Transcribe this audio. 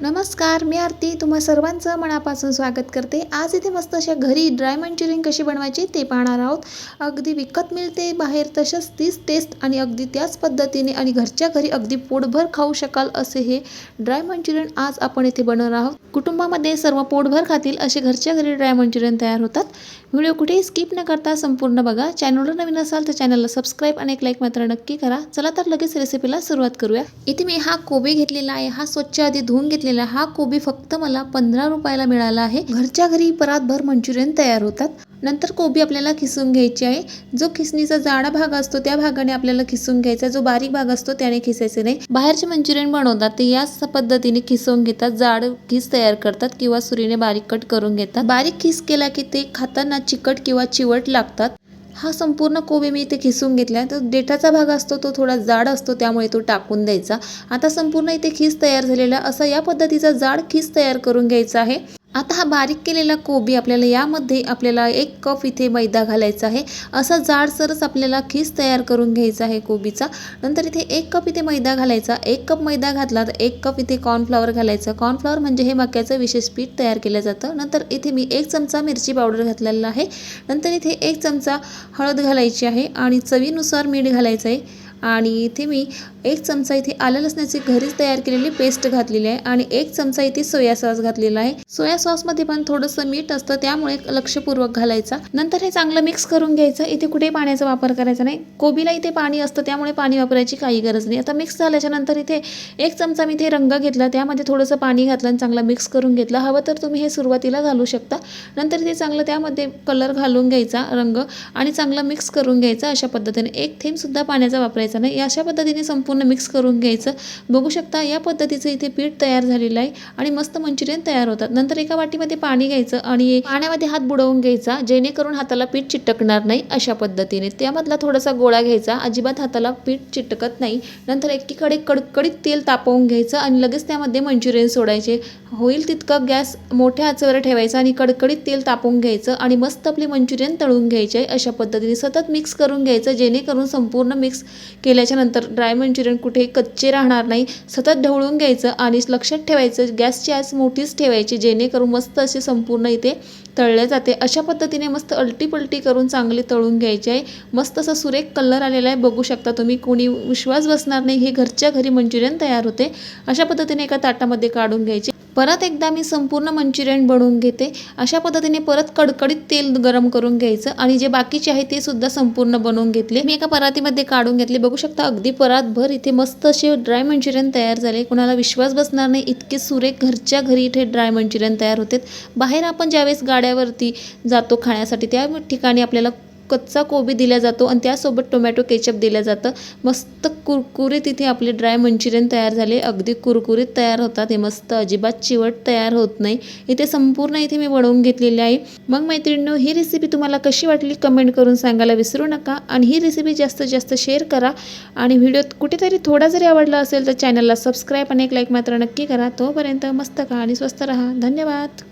नमस्कार मी आरती. तुम्हा सर्वांचं मनापासून स्वागत करते. आज इथे मस्त अशा घरी ड्राय मंचुरियन कशी बनवायची ते पाहणार आहोत. अगदी विकत मिळते बाहेर तसंच तीच टेस्ट आणि अगदी त्याच पद्धतीने आणि घरच्या घरी अगदी पोटभर खाऊ शकाल असे हे ड्राय मंचुरियन आज आपण इथे बनवणार आहोत. कुटुंबामध्ये सर्व पोटभर खातील असे घरच्या घरी ड्राय मंचुरियन तयार होतात. व्हिडिओ कुठेही स्किप न करता संपूर्ण बघा. चॅनलवर नवीन असाल तर चॅनलला सबस्क्राईब आणि एक लाईक मात्र नक्की करा. चला तर लगेच रेसिपीला सुरुवात करूया. इथे मी हा कोबी घेतलेला आहे. हा स्वच्छ आधी धुवून घेतलेला हा कोबी फक्त मला पंधरा रुपयाला मिळाला आहे. घरच्या घरी परातभर मंचुरियन तयार होतात. नंतर कोबी आपल्याला खिसून घ्यायची आहे. जो खिसणीचा जाडा भाग असतो त्या भागाने आपल्याला खिसून घ्यायचा जो बारीक भाग असतो त्याने खिसायचे नाही. बाहेरचे मंचुरियन बनवतात ते याच पद्धतीने खिसवून घेतात. जाड खिस तयार करतात किंवा सुरीने बारीक कट करून घेतात. बारीक खिस केला की ते खाताना चिकट किंवा चिवट लागतात. हा संपूर्ण कोबी मी इथे खिसून घेतला आहे तर देठाचा भाग असतो तो थोडा जाड असतो त्यामुळे तो टाकून द्यायचा. आता संपूर्ण इथे खीस तयार झालेला असा या पद्धतीचा जाड खीस तयार करून घ्यायचा आहे. आता हा बारीक केलेला कोबी आपल्याला यामध्ये आपल्याला एक कप इथे मैदा घालायचा आहे. असा जाडसरच आपल्याला खीस तयार करून घ्यायचा आहे कोबीचा. नंतर इथे एक कप इथे मैदा घालायचा. एक कप मैदा घातला तर एक कप इथे कॉर्नफ्लॉवर घालायचं. कॉर्नफ्लॉवर म्हणजे हे मक्याचं विशेष पीठ तयार केलं जातं. नंतर इथे मी एक चमचा मिरची पावडर घातलेला आहे. नंतर इथे एक चमचा हळद घालायची आहे आणि चवीनुसार मीठ घालायचं आहे. आणि इथे मी एक चमचा इथे आलं लसणाची घरीच तयार केलेली पेस्ट घातलेली आहे आणि एक चमचा इथे सोया सॉस घातलेला आहे. सोया सॉसमध्ये पण थोडंसं मीठ असतं त्यामुळे लक्षपूर्वक घालायचा. नंतर हे चांगलं मिक्स करून घ्यायचं. इथे कुठे पाण्याचा वापर करायचा नाही. कोबीला इथे पाणी असतं त्यामुळे पाणी वापरायची काही गरज नाही. आता मिक्स झाल्याच्यानंतर इथे एक चमचा मी इथे रंग घेतला त्यामध्ये थोडंसं पाणी घातलं आणि चांगलं मिक्स करून घेतलं. हवं तर तुम्ही हे सुरुवातीला घालू शकता. नंतर इथे चांगलं त्यामध्ये कलर घालून घ्यायचा रंग आणि चांगलं मिक्स करून घ्यायचा अशा पद्धतीने. एक थेंबसुद्धा पाण्याचा वापरायचा नाही. अशा पद्धतीने संपूर्ण मिक्स करून घ्यायचं. बघू शकता या पद्धतीचं इथे पीठ तयार झालेलं आहे आणि मस्त मंचुरियन तयार होतात. नंतर एका वाटीमध्ये पाणी घ्यायचं आणि पाण्यामध्ये हात बुडवून घ्यायचा जेणेकरून हाताला पीठ चिटकणार नाही अशा पद्धतीने. त्यामधला थोडासा गोळा घ्यायचा. अजिबात हाताला पीठ चिटकत नाही. नंतर एकीकडे कडकडीत तेल तापवून घ्यायचं आणि लगेच त्यामध्ये मंचुरियन सोडायचे. होईल तितकं गॅस मोठ्या आचेवर ठेवायचा आणि कडकडीत तेल तापवून घ्यायचं आणि मस्त आपले मंचुरियन तळून घ्यायचे अशा पद्धतीने सतत मिक्स करून घ्यायचं जेणेकरून संपूर्ण मिक्स केल्याच्यानंतर ड्राय मंचुरियन कुठे कच्चे राहणार नाही. सतत ढवळून घ्यायचं आणि लक्षात ठेवायचं गॅसची आच मोठीच ठेवायची जेणेकरून मस्त असे संपूर्ण इथे तळले जाते. अशा पद्धतीने मस्त अल्टीपलटी करून चांगले तळून घ्यायचे आहे. मस्त असं सुरेख कलर आलेला आहे. बघू शकता तुम्ही कोणी विश्वास बसणार नाही हे घरच्या घरी मंचुरियन तयार होते. अशा पद्धतीने एका ताटामध्ये काढून घ्यायचे. परत एकदा मी संपूर्ण मंचुरियन बनवून घेते. अशा पद्धतीने परत कडकडीत तेल गरम करून घ्यायचं आणि जे बाकीचे आहे ते सुद्धा संपूर्ण बनवून घेतले. मी एका परातीमध्ये काढून घेतले. बघू शकता अगदी परातभर इथे मस्त असे ड्राय मंचुरियन तयार झाले. कोणाला विश्वास बसणार नाही इतके सुरेख घरच्या घरी इथे ड्राय मंचुरियन तयार होते बाहेर आपण ज्यावेळेस गाड्यावरती जातो खाण्यासाठी त्या ठिकाणी आपल्याला कच्चा कोबी दिला जातो आणि त्यासोबत टोमॅटो केचप दिलं जातं. मस्त कुरकुरीत इथे आपले ड्राय मंचुरियन तयार झाले. अगदी कुरकुरीत तयार होतात. हे मस्त अजिबात चिवट तयार होत नाही. इथे संपूर्ण इथे मी बनवून घेतलेली आहे. मग मैत्रिणींनो ही रेसिपी तुम्हाला कशी वाटली कमेंट करून सांगायला विसरू नका आणि ही रेसिपी जास्तीत जास्त शेअर करा. आणि व्हिडिओत कुठेतरी थोडा जरी आवडला असेल तर चॅनलला सबस्क्राईब आणि एक लाईक मात्र नक्की करा. तोपर्यंत मस्त खा आणि स्वस्त राहा. धन्यवाद.